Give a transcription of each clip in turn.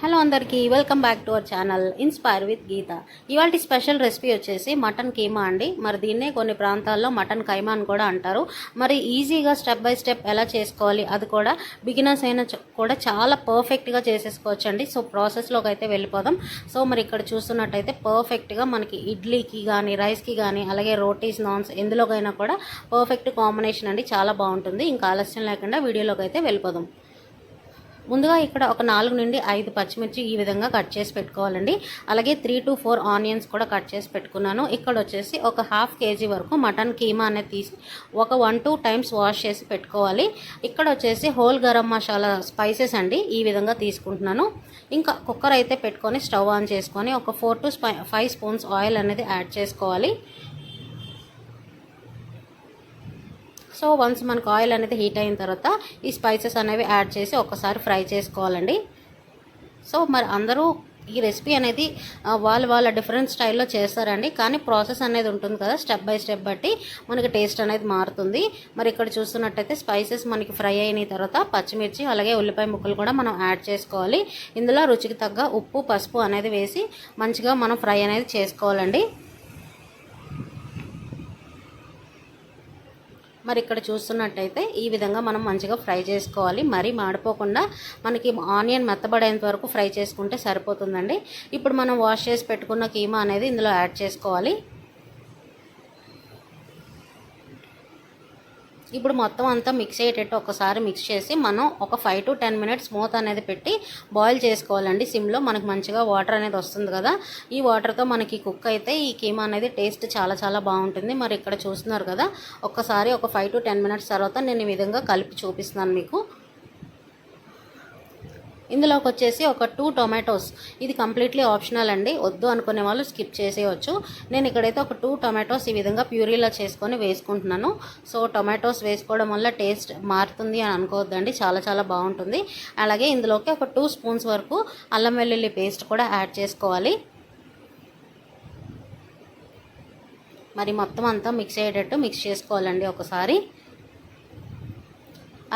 Hello అందరికీ welcome back to our channel inspire with Geetha. ఇవాళ special recipe వచ్చేసి mutton keema అండి. మరి దీన్నే కొన్ని ప్రాంతాల్లో మటన్ కైమా అని కూడా అంటారు. మరి ఈజీగా స్టెప్ బై స్టెప్ ఎలా చేసుకోవాలి అది కూడా బిగినర్స్ అయినా కూడా చాలా పర్ఫెక్ట్గా చేసేసుకోవచ్చు అండి సో ప్రాసెస్లోకి అయితే వెళ్ళిపోదాం. సో మరి ఇక్కడ చూస్తున్నట్టయితే పర్ఫెక్ట్గా మనకి ఇడ్లీకి కానీ రైస్కి కానీ అలాగే రోటీస్ నాన్స్ ఎందులోకైనా కూడా పర్ఫెక్ట్ కాంబినేషన్ అండి. చాలా బాగుంటుంది. ఇంకా ఆలస్యం లేకుండా వీడియోలోకి అయితే వెళ్ళిపోదాం. ముందుగా ఇక్కడ ఒక నాలుగు నుండి ఐదు పచ్చిమిర్చి ఈ విధంగా కట్ చేసి పెట్టుకోవాలండి. అలాగే త్రీ టు ఫోర్ ఆనియన్స్ కూడా కట్ చేసి పెట్టుకున్నాను. ఇక్కడ వచ్చేసి ఒక హాఫ్ కేజీ వరకు మటన్ కీమా అనేది తీసి ఒక వన్ టూ టైమ్స్ వాష్ చేసి పెట్టుకోవాలి. ఇక్కడ వచ్చేసి హోల్ గరం మసాలా స్పైసెస్ అండి ఈ విధంగా తీసుకుంటున్నాను. ఇంకా కుక్కర్ అయితే పెట్టుకొని స్టవ్ ఆన్ చేసుకొని ఒక four to five spoons oil అనేది యాడ్ చేసుకోవాలి. సో వన్స్ మనకు ఆయిల్ అనేది హీట్ అయిన తర్వాత ఈ స్పైసెస్ అనేవి యాడ్ చేసి ఒకసారి ఫ్రై చేసుకోవాలండి. సో మరి అందరూ ఈ రెసిపీ అనేది వాళ్ళు వాళ్ళ డిఫరెంట్ స్టైల్లో చేస్తారండి. కానీ ప్రాసెస్ అనేది ఉంటుంది కదా స్టెప్ బై స్టెప్ బట్టి మనకి టేస్ట్ అనేది మారుతుంది. మరి ఇక్కడ చూస్తున్నట్టయితే స్పైసెస్ మనకి ఫ్రై అయిన తర్వాత పచ్చిమిర్చి అలాగే ఉల్లిపాయ ముక్కలు కూడా మనం యాడ్ చేసుకోవాలి. ఇందులో రుచికి తగ్గ ఉప్పు పసుపు అనేది వేసి మంచిగా మనం ఫ్రై అనేది చేసుకోవాలండి. మరి ఇక్కడ చూస్తున్నట్టయితే ఈ విధంగా మనం మంచిగా ఫ్రై చేసుకోవాలి. మరీ మాడిపోకుండా మనకి ఆనియన్ మెత్తబడేంత వరకు ఫ్రై చేసుకుంటే సరిపోతుందండి. ఇప్పుడు మనం వాష్ చేసి పెట్టుకున్న కీమా అనేది ఇందులో యాడ్ చేసుకోవాలి. ఇప్పుడు మొత్తం అంతా మిక్స్ అయ్యేటట్టు ఒకసారి మిక్స్ చేసి మనం ఒక ఫైవ్ టు టెన్ మినిట్స్ మూత అనేది పెట్టి బాయిల్ చేసుకోవాలండి. సిమ్లో మనకు మంచిగా వాటర్ అనేది వస్తుంది కదా. ఈ వాటర్తో మనకి కుక్ అయితే ఈ కీమా అనేది టేస్ట్ చాలా చాలా బాగుంటుంది. మరి ఇక్కడ చూస్తున్నారు కదా ఒక్కసారి ఒక ఫైవ్ టు టెన్ మినిట్స్ తర్వాత నేను ఈ విధంగా కలిపి చూపిస్తున్నాను మీకు. ఇందులోకి వచ్చేసి ఒక టూ టొమాటోస్ ఇది కంప్లీట్లీ ఆప్షనల్ అండి. వద్దు అనుకునే వాళ్ళు స్కిప్ చేసేయచ్చు. నేను ఇక్కడైతే ఒక టూ టొమాటోస్ ఈ విధంగా ప్యూరీలా చేసుకొని వేసుకుంటున్నాను. సో టొమాటోస్ వేసుకోవడం వల్ల టేస్ట్ మారుతుంది అని అనుకోవద్దండి. చాలా చాలా బాగుంటుంది. అలాగే ఇందులోకి ఒక టూ స్పూన్స్ వరకు అల్లం వెల్లుల్లి పేస్ట్ కూడా యాడ్ చేసుకోవాలి. మరి మొత్తం అంతా మిక్స్ అయ్యేటట్టు మిక్స్ చేసుకోవాలండి ఒకసారి.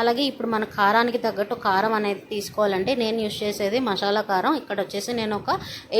అలాగే ఇప్పుడు మన కారానికి తగ్గట్టు కారం అనేది తీసుకోవాలంటే నేను యూస్ చేసేది మసాలా కారం. ఇక్కడ వచ్చేసి నేను ఒక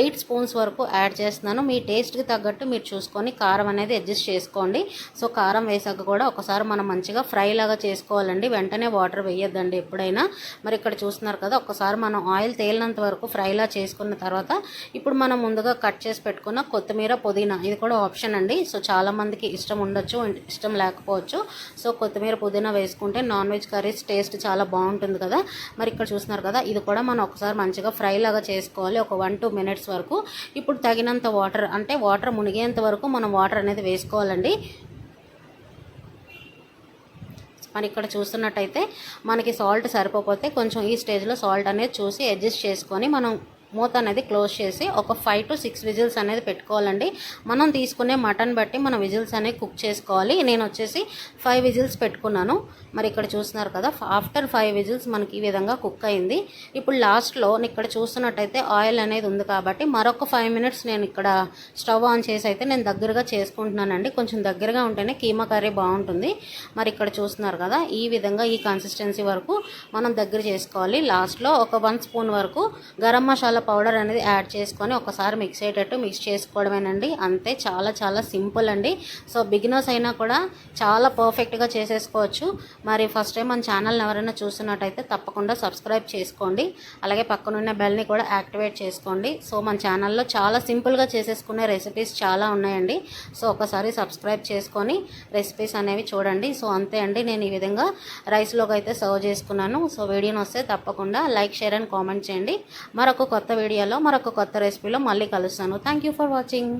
ఎయిట్ స్పూన్స్ వరకు యాడ్ చేస్తున్నాను. మీ టేస్ట్కి తగ్గట్టు మీరు చూసుకొని కారం అనేది అడ్జస్ట్ చేసుకోండి. సో కారం వేసాక కూడా ఒకసారి మనం మంచిగా ఫ్రై లాగా చేసుకోవాలండి. వెంటనే వాటర్ వేయొద్దండి ఎప్పుడైనా. మరి ఇక్కడ చూస్తున్నారు కదా ఒకసారి మనం ఆయిల్ తేలినంత వరకు ఫ్రైలా చేసుకున్న తర్వాత ఇప్పుడు మనం ముందుగా కట్ చేసి పెట్టుకున్న కొత్తిమీర పుదీనా ఇది కూడా ఆప్షన్ అండి. సో చాలామందికి ఇష్టం ఉండొచ్చు ఇష్టం లేకపోవచ్చు. సో కొత్తిమీర పుదీనా వేసుకుంటే non veg curry curries taste చాలా బాగుంటుంది కదా. మరి ఇక్కడ చూస్తున్నారు కదా ఇది కూడా మనం ఒకసారి మంచిగా ఫ్రై లాగా చేసుకోవాలి ఒక వన్ టూ మినిట్స్ వరకు. ఇప్పుడు తగినంత వాటర్ అంటే వాటర్ మునిగేంత వరకు మనం వాటర్ అనేది వేసుకోవాలండి. మరి ఇక్కడ చూస్తున్నట్టయితే మనకి సాల్ట్ సరిపోతే కొంచెం ఈ స్టేజ్లో సాల్ట్ అనేది చూసి అడ్జస్ట్ చేసుకొని మనం మూత అనేది క్లోజ్ చేసి ఒక ఫైవ్ టు సిక్స్ విజిల్స్ అనేది పెట్టుకోవాలండి. మనం తీసుకునే మటన్ బట్టి మన విజిల్స్ అనేవి కుక్ చేసుకోవాలి. నేను వచ్చేసి ఫైవ్ విజిల్స్ పెట్టుకున్నాను. మరి ఇక్కడ చూస్తున్నారు కదా ఆఫ్టర్ ఫైవ్ విజిల్స్ మనకి ఈ విధంగా కుక్ అయింది. ఇప్పుడు లాస్ట్లో ఇక్కడ చూస్తున్నట్టయితే ఆయిల్ అనేది ఉంది కాబట్టి మరొక ఫైవ్ మినిట్స్ నేను ఇక్కడ స్టవ్ ఆన్ చేసి అయితే నేను దగ్గరగా చేసుకుంటున్నానండి. కొంచెం దగ్గరగా ఉంటేనే కీమా కర్రీ బాగుంటుంది. మరి ఇక్కడ చూస్తున్నారు కదా ఈ విధంగా ఈ కన్సిస్టెన్సీ వరకు మనం దగ్గర చేసుకోవాలి. లాస్ట్లో ఒక వన్ స్పూన్ వరకు గరం మసాలా పౌడర్ అనేది యాడ్ చేసుకొని ఒకసారి మిక్స్ అయ్యేటట్టు మిక్స్ చేసుకోవడమేనండి. అంతే చాలా చాలా సింపుల్ అండి. సో బిగినర్స్ అయినా కూడా చాలా పర్ఫెక్ట్గా చేసేసుకోవచ్చు. మరి ఫస్ట్ టైం మన ఛానల్ని ఎవరైనా చూస్తున్నట్టయితే తప్పకుండా సబ్స్క్రైబ్ చేసుకోండి. అలాగే పక్కనున్న బెల్ని కూడా యాక్టివేట్ చేసుకోండి. సో మన ఛానల్లో చాలా సింపుల్గా చేసేసుకునే రెసిపీస్ చాలా ఉన్నాయండి. సో ఒకసారి సబ్స్క్రైబ్ చేసుకొని రెసిపీస్ అనేవి చూడండి. సో అంతే అండి. నేను ఈ విధంగా రైస్లోకి అయితే సర్వ్ చేసుకున్నాను. సో వీడియోని వస్తే తప్పకుండా లైక్ షేర్ అండ్ కామెంట్ చేయండి. మరొక కొత్త వీడియోలో మరొక కొత్త రెసిపీలో మళ్ళీ కలుస్తాను. Thank you for watching